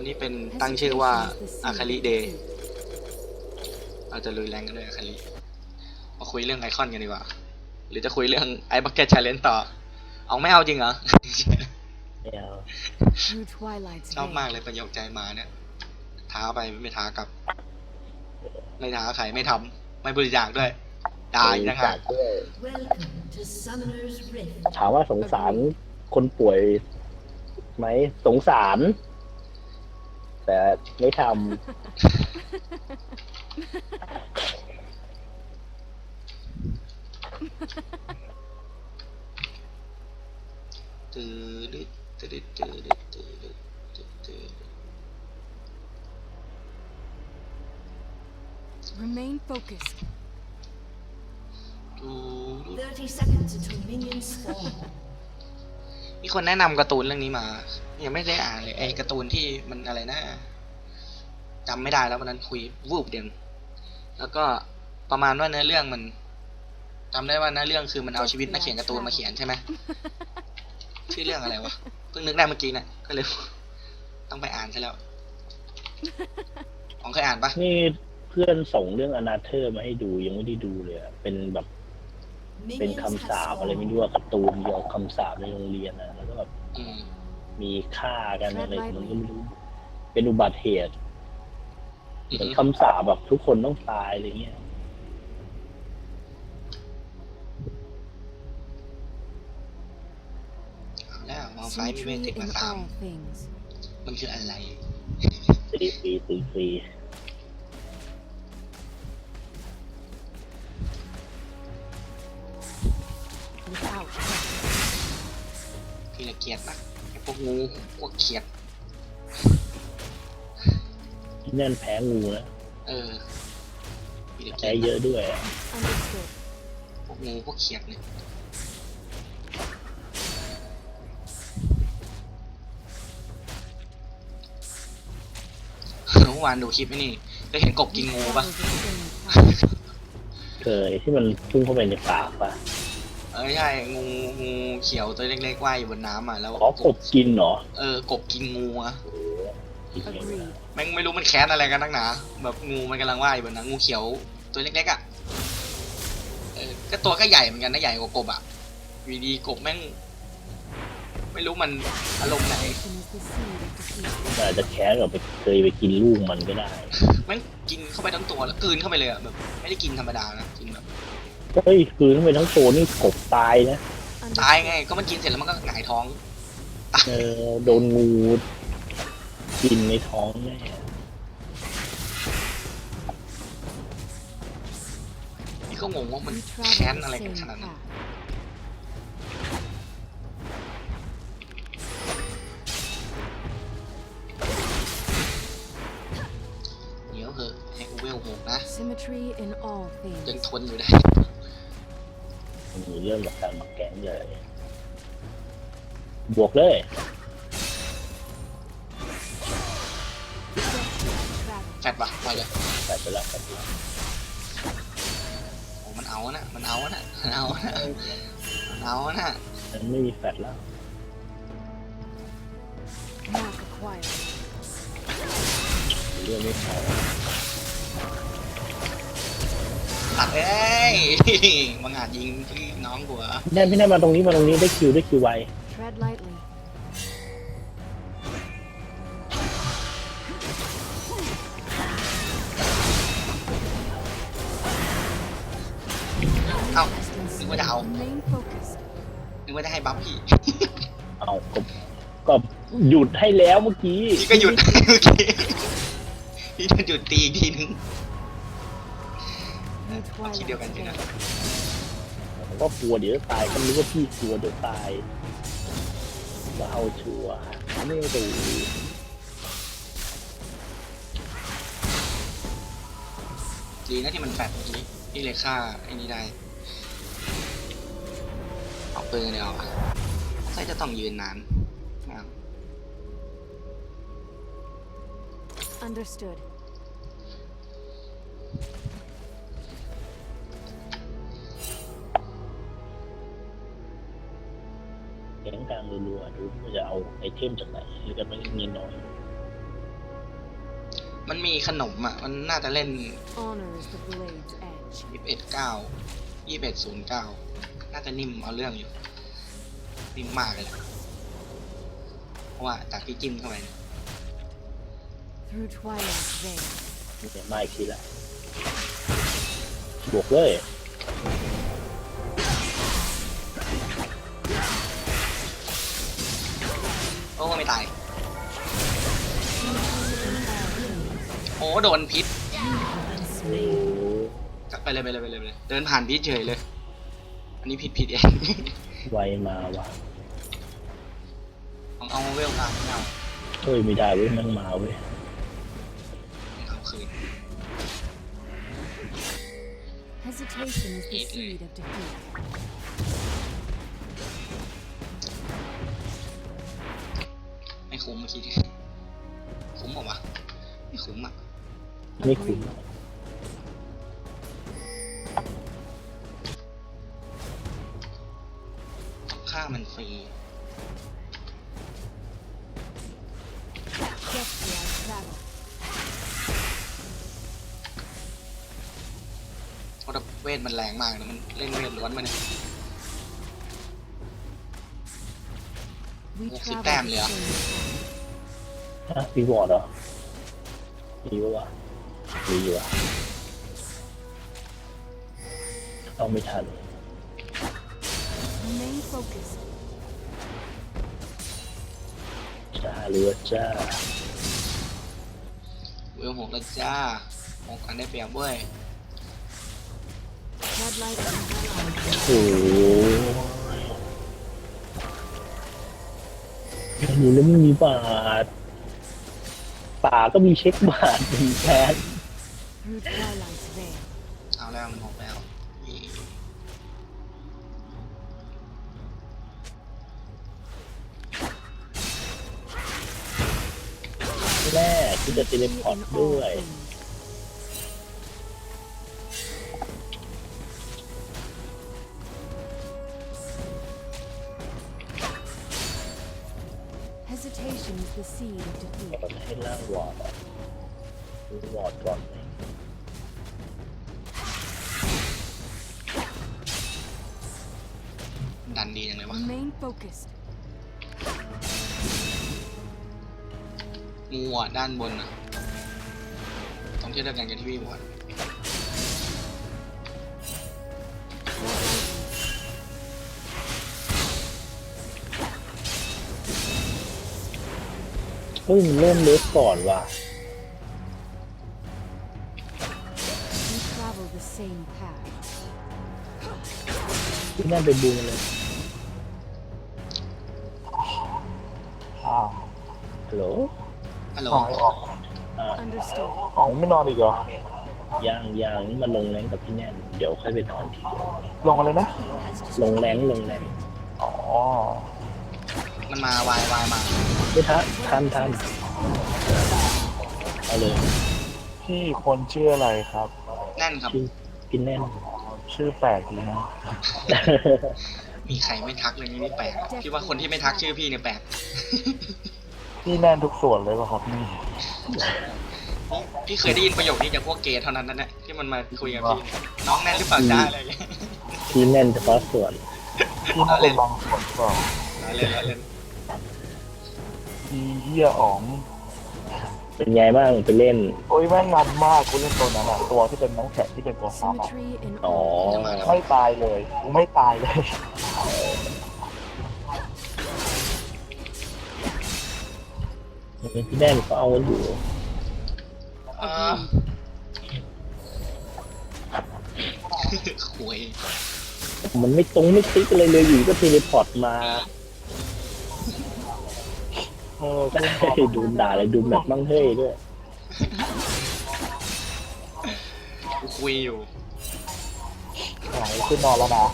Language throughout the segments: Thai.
วันนี้เป็นตั้งชื่อว่าอาคาริเดย์เราจะลุยแรงกันด้วยอาคาริมาคุยเรื่องไอคอนกันดีกว่า หรือจะคุยเรื่องไอบักเก็ตชาเลนต่อ เอาไม่เอาจริงเหรอไม่เอา Through Twilight's ชอบ veil. มากเลยประโยคใจมาเนี่ย ท้าไปไม่ท้ากลับ ไม่ท้าใครไม่ทำไม่บริจาคด้วยด่าอีกนะคจารับกด้วย Welcome to Summoner's Rift. ถามว่าสงสารคนป่วยไหมสงสาร แต่ไม่ทตื้อดึ๊ดตื้อดึ๊ดตื้อดึ๊ดตื้อดึ๊ดตื้อดึ๊ด Remain focused. ตื้อดึ๊ด30 seconds until minions spawn. มีคนแนะนำการ์ตูนเรื่องนี้มา ยังไม่ได้อ่านเลยไอ้การ์ตูนที่มันอะไรนะจำไม่ได้แล้ววันนั้นคุยวูบเดียวแล้วก็ประมาณว่าเนื้อเรื่องมันจำได้ว่าเนื้อเรื่องคือมันเอาชีวิตนักเขียนการ์ตูนมาเขียนใช่ไหมชื่อเรื่องอะไรวะเพิ่งนึกได้เมื่อกี้นะก็เลยต้องไปอ่านซะแล้วของเคยอ่านปะำนี่เพื่อนส่งเรื่องอนาเธอร์มาให้ดูยังไม่ได้ดูเลยอะเป็นแบบเป็น Minions คำ have สาปอะไรไม่รู้ spawned. ว่าการ์ตูนเกี่ยวกับคำสาปในโรงเรียนนะแล้วก็แบบอื มมีฆ่ากันอะไรมันก็ไม่รู้เป็นอุบัติเหตุอืเหมือนมคำสาปแบบทุกคนต้องตายอะไรเงี้ยเอาแล้วมองไฟมีเม Symmetry ติกมา in ตาม all things. มันคืออะไรตีฟรีตีฟรี Without effort. พี่ละเกียดปะไอ้ พวกงูพวกเขียด ที่นั่นแพ้งูนะเออพี่ละเกีแพ้ยดเยอะด้วยอะ Understood. พวกงูพวกเขียดเนี่ยเมื่อวานดูคลิปไอ้นี่ได้เห็นกบกินงูปะ Follow the same path. เคยที่มันพุ่งเข้าไปในปากปะ เออใช่งูงูเขียวตัวเล็กๆว่ายอยู่บนน้ำอะแล้วอ๋อกบกินเหรอเออกบกินงูอะโอ้โหกินเองนะ Agreed. แม่งไม่รู้มันแค้นอะไรกันนักหนาแบบงูมันกำลังว่ายอยู่บนน้ำงูเขียวตัวเล็กๆอะเออก็ตัวก็ใหญ่เหมือนกันนะใหญ่กว่ากบอะอยู่ดีๆกบแม่ง ไม่รู้มันอารมณ์ไหน Action is the seed of defeat. แต่อาจจะแค้นกับไปเคยไปกินลูกมันก็ได้แม่งกินเข้าไปทั้งตัวแล้วกลืนเข้าไปเลยอะแบบไม่ได้กินธรรมดานะกินแบบ เฮ้ยคืนเข้าไปทั้งตัวนี่กบตายนะ ตาย Understood. ไง ก็มันกินเสร็จแล้วมันก็หงายท้อง เออโดนงูกินในท้องแน่นี่ก็งงว่ามัน We แค้น travel อะไร the กัน same ขนาดนั้น path. เดี๋ยวเหอะให้กูเวลหกนะ Symmetry in all ยัง things. ทนอยู่ได้ มีเรื่องกับการมาแกล้งเลย บวกเลย Travel. แฟดปะปล่อยเลยแต่ไปแล้วแต่ไปแล้วโอ้มันเอานะมันเอานะมันเอานะมันเอานะมันไม่มีแฟดแล้ว Mark acquired. เรื่องไม่พอตัดเอ้ย มังอาจยิงพี่ น้องกูเหรอพี่แน่พี่แน่มาตรงนี้มาตรงนี้ได้คิวได้คิวไว Tread lightly. เอ้า Distance. นึกว่าจะเอา Remain focused. นึกว่าจะให้บัฟพี่ เอาก็ก็หยุดให้แล้วเมื่อกี้พี่ก็หยุด เมื่อกี้พี่จะหยุดตีอีกทีนึง Through เอาคิดเดียวกัน Twilight's สินะ veil. ผมก็กลัวเดี๋ยวตายก็รู้ว่าพี่กลัวเดี๋ยวตายก็เอาชัวร์ไม่ดูดีนะที่มันแฟดเมื่อกี้พี่เลยฆ่าไอ้นี่ได้ เอาปืนกันเดียวาใช่จะต้องยืนนานไม่เอา Understood. รัวๆดูว่าจะเอาไอเทมจากไหนหรือกันไม่เงินน้อย มันมีขนมอะ มันน่าจะเล่น Honor is the blade's edge. ยี่สิบเอ็ดเก้ายี่สิบเอ็ดศูนย์เก้าน่าจะนิ่มเอาเรื่องอยู่ นิ่มมากเลยแหละเพราะว่าจากที่จิ้มเข้าไปเนี่ย Through Twilight's veil. มีแต่มาอีกทีละบวกเลย ตาย โอ้โดนพิษโอ้กลับไปเลยไปเลยไปเลยไปเลย เดินผ่านพิษเฉยเลย อันนี้ผิดผิดเอง ไวมาว่ะของเอาเวลกลางไม่เอาเฮ้ยไม่ได้เว้ยมันมาเว้ยไม่เอาคืน Hesitation is the Eat me. seed of defeat. ไม่คุ้มเมื่อกี้คุ้มบอกว่าวะไม่คุ้มอะไม่คุ้มค่ามันฟรี Deftly I travel. เพราะเวทมันแรงมากนะมันเล่นเวทล้วนมาเนี่ย We Walk it travel down, the Leah. same path. ฮะรีวอร์ดเหรอมีปะวะมีอยู่อะเอาไม่ทัน Remain focused. จ้าหรือว่าจ้าเวลหกแล้วจ้าหกอันได้เปรียบเว้ย Tread lightly. โอ้โหอันนี้แล้วไม่มีบาท ป่าก็มีเช็คบาทมีแคสเอาแล้วมันหกแล้วนี่แรกที่จะเทเลพอร์ตด้วย the seed of defeat. ก่อนให้ล่างวอร์ดอะดูวอร์ดก่อนไหม ดันดีจังเลยวะ Remain focused. งูอะด้านบนอะต้องเชื่อเดียวกันกับที่พี่บอก Tread lightly. ฮ้ยมันเริ่มเล็กก่อนว่ะ We travel the same path. ที่นั่นไปบูมเลยอ้าวฮัลโหลฮัลโหลหายออกอ่า Understood. อ๋อไม่นอนอีกเหรอ ย่างย่างนี่มาลงแรงกับพี่แน่นเดี๋ยวค่อยไปนอนทีเดียวลงอะไรนะ ลงแรงลงแรงอ๋อ มันมาวายวายมาไม่ทันทันทันเอาเลยพี่คนชื่ออะไรครับ แน่นครับชื่อพี่แน่น ชื่อแปลกดีนะมีใครไม่ทักเลยนี่แปลกอะพี่ว่าคนที่ไม่ทักชื่อพี่เนี่ยแปลก พี่แน่นทุกส่วนเลยป่ะครับนี่พี่เคยได้ยินประโยคนี้จากพวกเกย์เท่านั้นนั่นแหละที่มันมาคุยกับพี่น้องแน่นหรือเปล่าจ้าอะไรอย่างเงี้ยพี่แน่นเฉพาะส่วนพี่น่าเป็นบางส่วนหรือเปล่าเราเล่นเราเล่น พี่เฮียอ๋องเป็นไงบ้างไปเล่น โอ้ยแม่งมันมากกูเล่นตัวนั้นอะตัวที่เป็นน้ำแข็งที่เป็นตัวซับอะ Symmetry in อ๋อ all. ไม่ตายเลยกูไม่ตายเลยพี่แน่นก็เอากันอยู่เออคุยมันไม่ตรงไม่ติ๊กอะไรเลยอยู่ก็เทเลพอร์ตมา เออกูชอบดูด่าเลยดูแบบมั่งเฮ้ยด้วยกูคุยอยู่ไหนขึ้นนอนแล้วนะ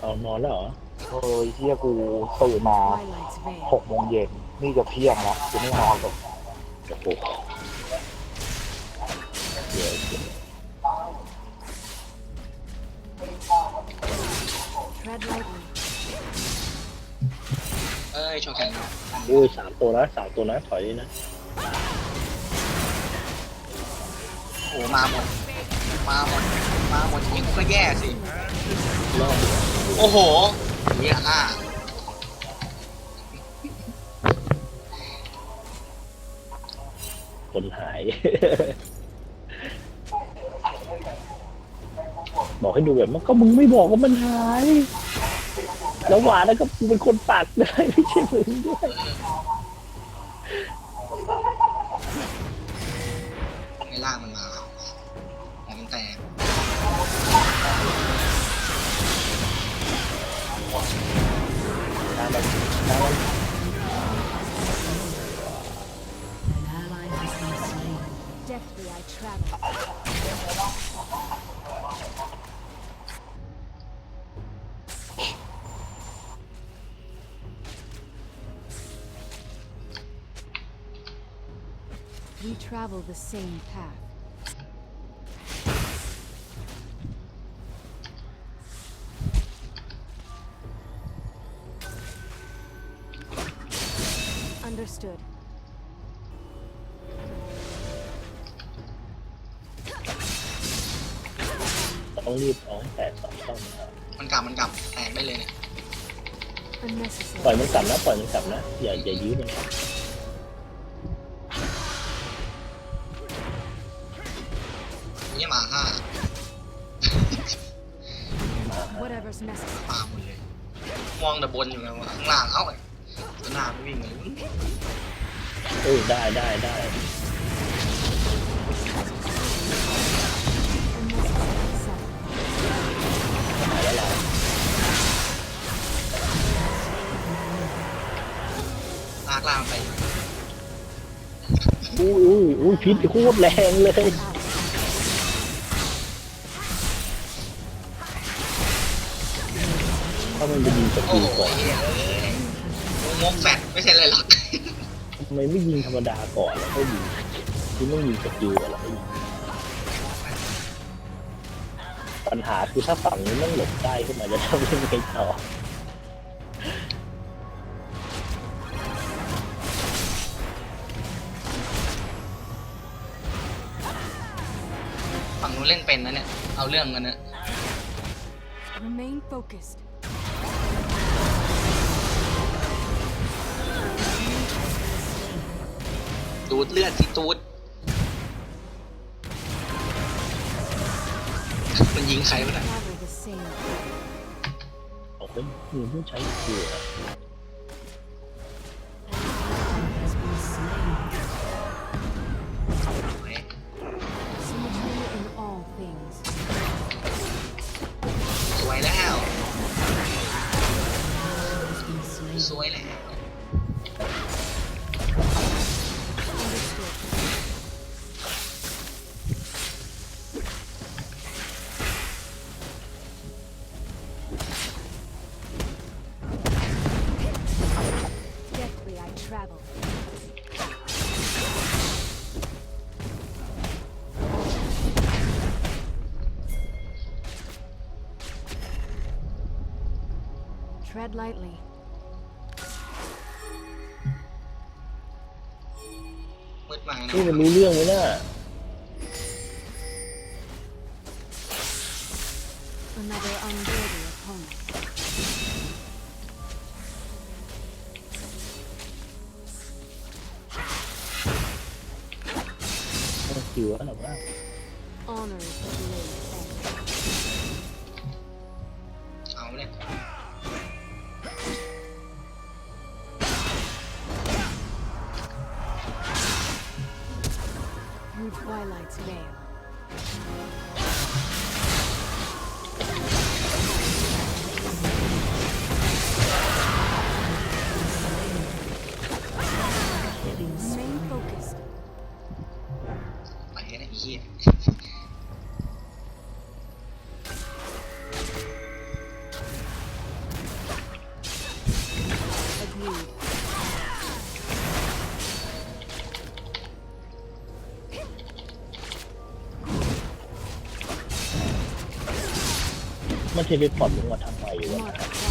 เอานอนแล้วเหรอเออเฮียกูตื่นมา Twilight's ห veil. กโมงเย็นนี่จะเที่ยงละกูไม่นอนเลยโอ้โหเดี๋ยวเดี๋ยว Tread lightly. เอ้ยโชว์แข่งอุ้ยสามตัวนะสามตัวนะถอยดีนะ โอ้มาหมด มาหมด มาหมดอย่างนี้กูก็แย่สิ รอบโอ้โหเหี้ยห้าคนหาย บอกให้ดูแบบมันก็มึงไม่บอกว่ามันหาย แล้วหวานแล้วก็กูเป็นคนปากได้ไม่ใช่มึงด้วย ในล่างมันมาหัวมันแตกตามแบบตามแบบ Deftly I travel. Travel the same path. Understood. ต้องรีบเอาให้แตกสองช่องนะครับมันกลับมันกลับแตกได้เลยเนี่ย Unnecessary. ปล่อยมันกลับนะ ปล่อยมันกลับนะ อย่าอย่ายื้อมันครับ องแต่บนอยู่ไงวะข้างล่างเอ้าไอ้ตัวหน้าไม่วิ่งเลยเออได้ได้ได้หายแล้วเราลากล่างไป อุ้ยอุ้ยอุ้ยพิษโคตรแรงเลย มันจะยิงสโอ้กิลโหก่อนเหี้ยเอ้ยงงแฟดไม่ใช่อะไรหรอกทำไมไม่ยิงธรรมดาก่อนแล้วก็ยิงคือต้องยิงสกิลก่อนแล้วก็ยิงปัญหาคือถ้าฝั่งนี้ต้องหลบได้ขึ้นมาจะทำยังไงต่อฝั่งนู้นเล่นเป็นนะเนี่ย เอาเรื่องกันนะ Remain focused. ดูดเลือดที่ตูดมันยิงใครวะน่ะ Travel the same path. เอาเป็นมึงต้อใช้เกลือ 'Tread lightly. มืดมานะนี่มันรู้เรื่องไหมน่ะ Another unworthy opponent. สกิลอะไรวะ Honor is the มันเทเลพอร์ตลงมาทำไมวะ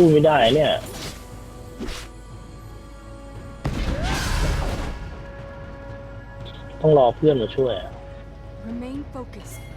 สู้ไม่ได้เนี่ยต้องรอเพื่อนมาช่วย Remain focused.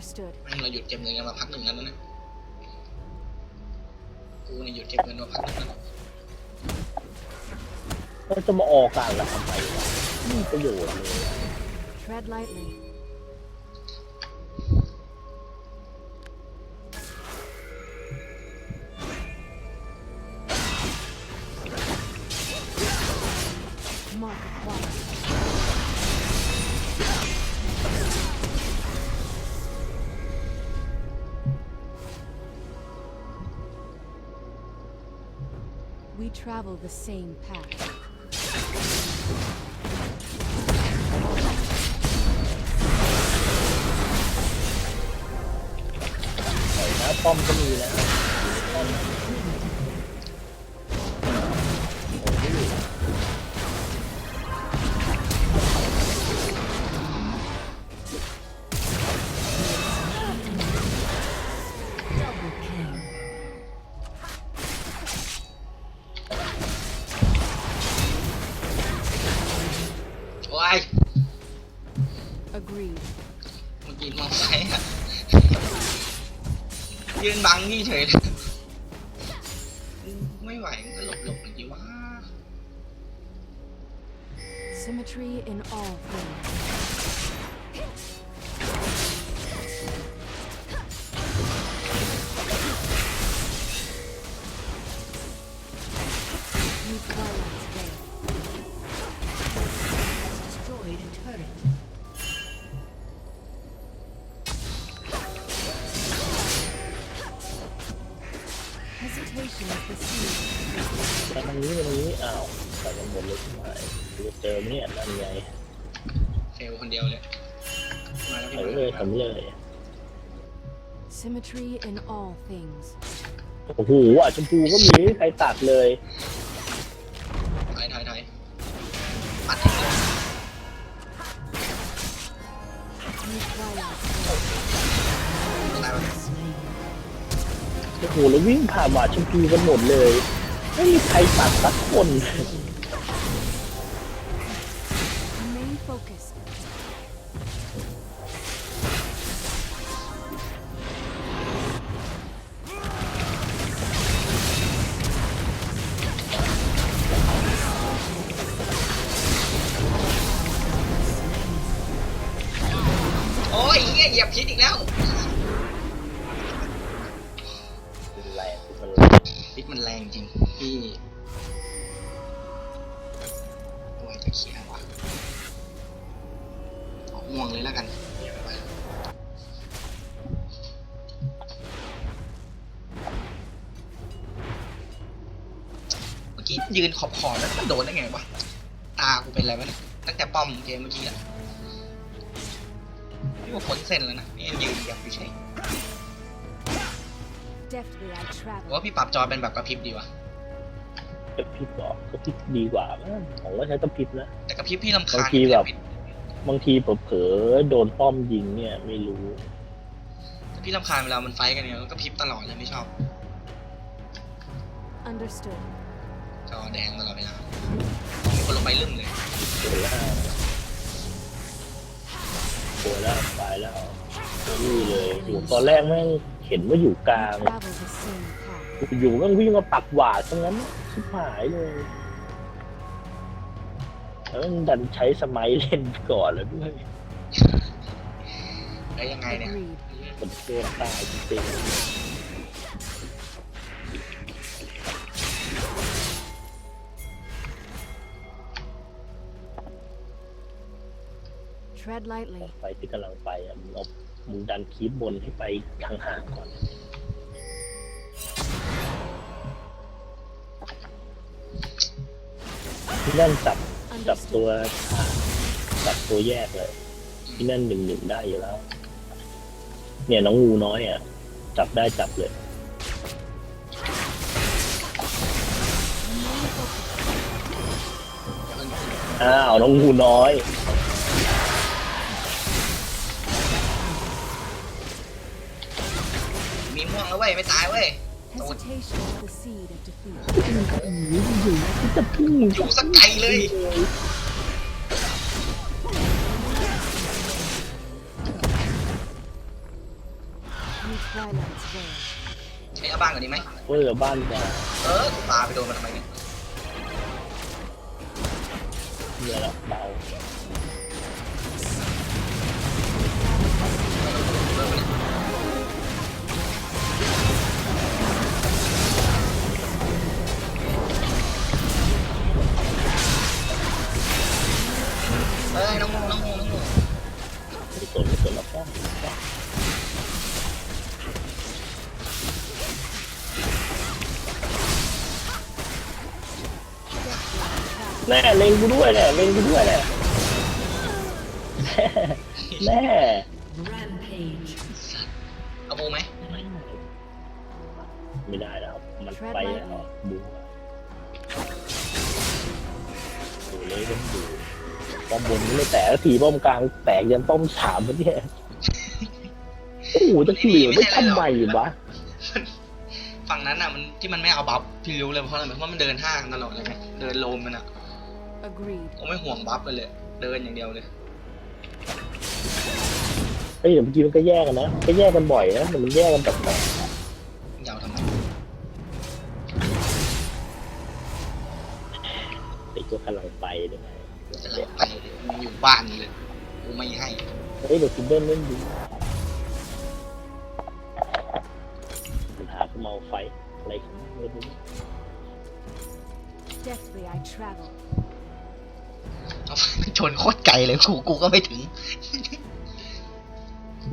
Understood. แม่งเราหยุดเก็บเงินกันมาพักหนึ่งแล้วนะเนี่ยกูเนี่ยหยุดเก็บเงินมาพักหนึ่งแล้วนะแล้วจะมาออกกลางละทำไมวะไม่มีประโยชน์เลยอะ Tread lightly. The same path. ปล่อยนะป้อมก็มีนะป้ เฉยเลย Symmetry in all things. โอ้โหอะชมพูก็มีใครตัดเลยถอยถอยถอยปัดทิ้งเลย New Twilight's Veil. ตายไป Slain. โอ้โหแล้ววิ่งผ่านหวาดชมพูกันหมดเลย ไม่มีใครตัดสักคน Remain focused. ยืนขอบขอบๆแล้วมันโดนได้ไงวะ ตากูเป็นอะไรวะเนี่ยตั้งแต่ป้อมเกมเมื่อกี้อะนี่ว่าพ้นเส้นแล้วนะนี่ยังยืนยับอยู่ใช่ Deftly I ผม travel. ว่าพี่ปรับจอเป็นแบบกระพริบดีวะกระพริบบอกกระพริบดีกว่ามั้งผมว่าใช้กระพริบนะแต่กระพริบพี่ลำคาญบางทีแบบบางทีเผลอๆโดนป้อมยิงเนี่ยไม่รู้แต่พี่ลำคาญเวลามันไฟท์กันเนี่ยมันกระพริบตลอดเลยไม่ชอบ Understood. จอแดงตลอดเวลาคนลงไปลึ่งเลยปวดแล้วปวดแล้วไปแล้วนี่เลยอยู่ตอนแรกแม่งเห็นว่าอยู่กลาง Travel the same path. อยู่แม่งวิ่งมาปักหวาดตรงนั้นชิบหายเลยแล้วมันดันใช้สมัยเล่นก่อนแล้วด้วยแล้วยังไงเนี่ย Agreed. คนเชื่อตายจริง Tread lightly. ไปที่กำลังไปอะมึงเอามึงดันคีบบนให้ไปทางห่างก่อน ที่นั่นจับจับตัวขาดจับตัวแยกเลย ที่นั่นหนึ่งหนึ่งได้อยู่แล้ว เนี่ยน้องงูน้อยอะ จับได้จับเลย อ้าว น้องงูน้อย ยไม่ตายเว้ย Hesitation is the seed of defeat. จะพุ่งอยู่สักไกลเลย New twilight's veil. ใช้เอาบ้านก่อนดีไหม เว้ยบ้านจะเออกูปาไปโดนมันทำไมเนี่ยเนี่ยละเบา เอ้ยน้องงูน้องงูน้องงูไม่สนไม่สนหรอกป้อมแน่เล็งกูด้วยแน่เล็งกูด้วยแน่แน่ Rampage. เอาบูไหมไม่ได้แล้ว มันไปแล้วบูดูเลยต้องดู ป้อมบนไม่แตกสักทีป้อมกลางแตกยันป้อมสามแล้วเนี่ยโอ้โหจะเหลือไม่ทำไมวะฝั่งนั้นอะมันที่มันไม่เอาบัฟพี่รู้เลยเพราะอะไรเพราะมันเดินห้างตลอดเลยไงเดินโลมมันอะ Agreed. ผมไม่ห่วงบัฟกันเลย เดินอย่างเดียวเลยเฮ้ยเดี๋ยวเมื่อกี้มันก็แยกกันนะก็แยกกันบ่อยนะแต่มันแยกกันแบบไหนยาวทำไมไอ้ตัวกำลังไปด้วย จะหลับไปมันอยู่บ้านเลยกูไม่ให้เฮ้ยเดี๋ยวคุณเบิ้ลเล่นดีปัญหาคือเมาไฟอะไรของมันไม่รู้ Deftly I travel. เอาชนโคตรไกลเลยกูกูก็ไม่ถึง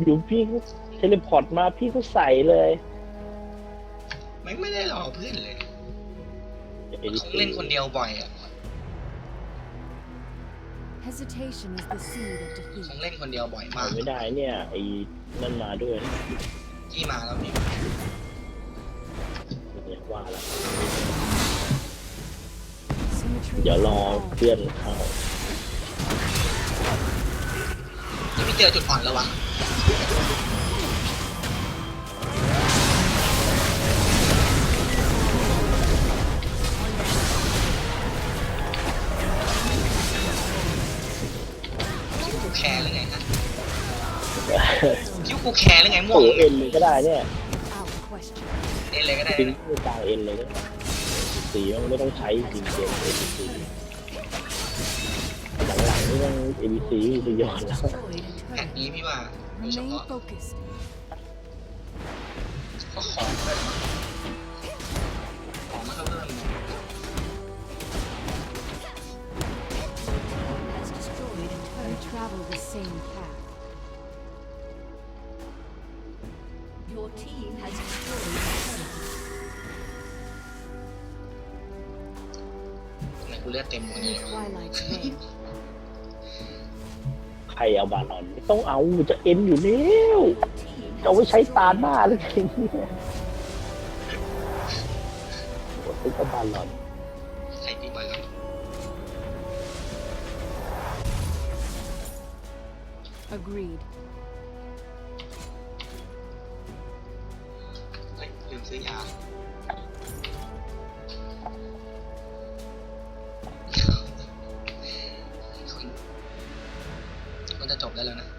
อยู่พี่ก็เทเลพอร์ตมาพี่ก็ใส่เลยไม่ไม่ได้รอเพื่อนเลยไอ้คงเล่นคนเดียวบ่อยอะ Hesitation is the seed of ค defeat. งเล่นคนเดียวบ่อยเอามากไม่ได้เนี่ยไอ้นั่นมาด้วยที่มาแล้วนี่เนี่ยว่าละ Symmetry เดี๋ยว is รอ all. เพื่อนเข้านี่ไม่เจอจุดอ่อนแล้ววะ คิดว่ากูแคร์หรือไงม่วโอ้งเอ็นเลยก็ได้เนี่ย Out question. เล่นเลยก็ได้ทิ้งนะไม่กลางเอ็นเลยก็ได้สีมันไม่ต้องใช้จริงเกมเอ็นซีหลังๆนี่ต้องเอ็นซีไปย้อนแล้ว Destroyed a แผ่น turret. นี้พี่ว่าโดยเฉ Remain พาะ focused. ก็ของด้วยของมันก็เริ่ม Has destroyed a We turret. travel the same ไหนกูเลือดเต็มหมดเลย Twilight's veil. ใครเอาบาลอนไม่ต้องเอาจะเอ็นอยู่แล้ว Your team จะเอาไว้ has ใช้ตา destroyed หน้าหรือไงเนี่ยโอ้ยก็บาลอนใครตีบอลแล้ว Agreed. ซื้อยาจะจบได้แล้วนะ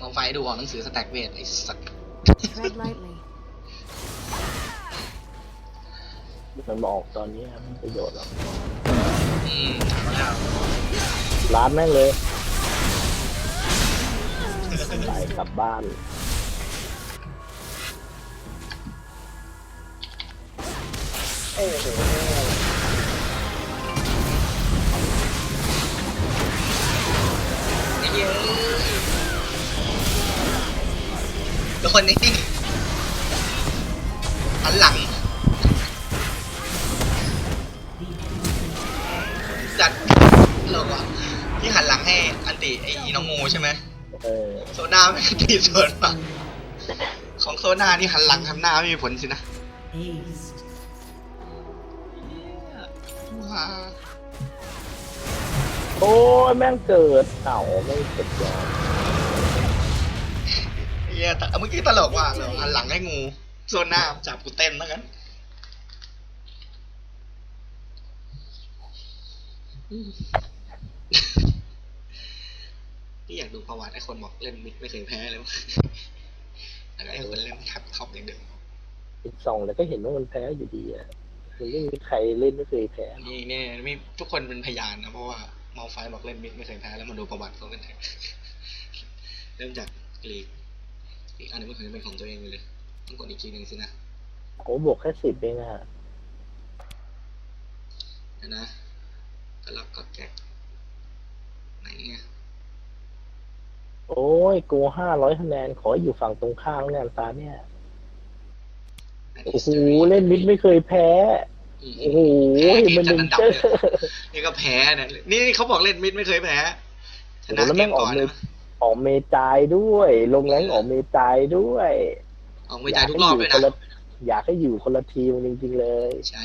มองไฟดูของหนังสือสแต็กเวทไอ้สัตว์มันบอกตอนนี้มันประโยชน์หรอร้านแม่งเลย ไปกลับบ้าน อ้โหเหี้ยแล้วคนนี้หันหลัง จัดเราอะที่หันหลังให้อันติไอ้น้องงูใช่ไหมเออโซน่าไม่ตีสวนมาของโซน่านี่หันหลังหันหน้าไม่มีผลสินะ Ace. ว้าโอ้ยแม่งเกิดเต่าไม่เกิดยอมเฮียแต่เมื่อกี้ตลกว่ากเลยหันหลังให้งูโซน่าจับกูเต้นแล้วกันนี่อยากดูประวัติไอ้คนบอกเล่นมิดไม่เคยแพ้เลยวะแล้วก็ไอ้คนเล่นแท็บท็อปอย่างเดิมอีกสองแล้วก็เห็นว่ามันแพ้อยู่ดีอะ มันไม่มีใครเล่นไม่เคยแพ้นี่เนี่ยมีทุกคนเป็นพยานนะเพราะว่าเมาไฟบอกเล่นมิดไม่เคยแพ้แล้วมาดูประวัติเขากันเถอะเริ่มจากลีกอีกอันนึงไม่เคยเป็นของตัวเองเลยต้องกดอีกทีหนึ่งสินะโอ้บวกแค่สิบเองอะเดี๋ยวนะก็รับกดแก๊กไหนเนี่ยโอ้ยโกห้าร้อยคะแนนขออยู่ฝั่งตรงข้ามแล้วกันตาเนี่ย โอ้โหเล่นมิดไม่เคยแพ้โอ้โหแพ้เกมันมจัหดนึ่งอันดับเจอเลยนี่ก็แพ้เนี่ยนี่เขาบอกเล่นมิดไม่เคยแพ้ชโอ้โหนะแล้วเกแม่มงอก่ออกนเมนะออกเมจายด้วย ลงแรงออกเมจายด้วยออกไปจ่ายทุกรอบเลยให้นะยู่คนละอยากให้อยู่คนละทีมจริงๆเลย ใช่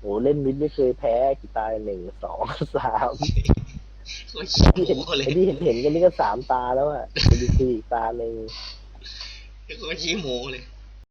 โอ้เล่นมิดไม่เคยแพ้กี่ตายหนึ่งสองสามโคตรขี้ที่เห็นโม้เลยไอ้ที่เห็นเห็นกันนี่ก็สามตาแล้วอะดีซีอีกตาหนึ่งโคตรขี้โม้เลย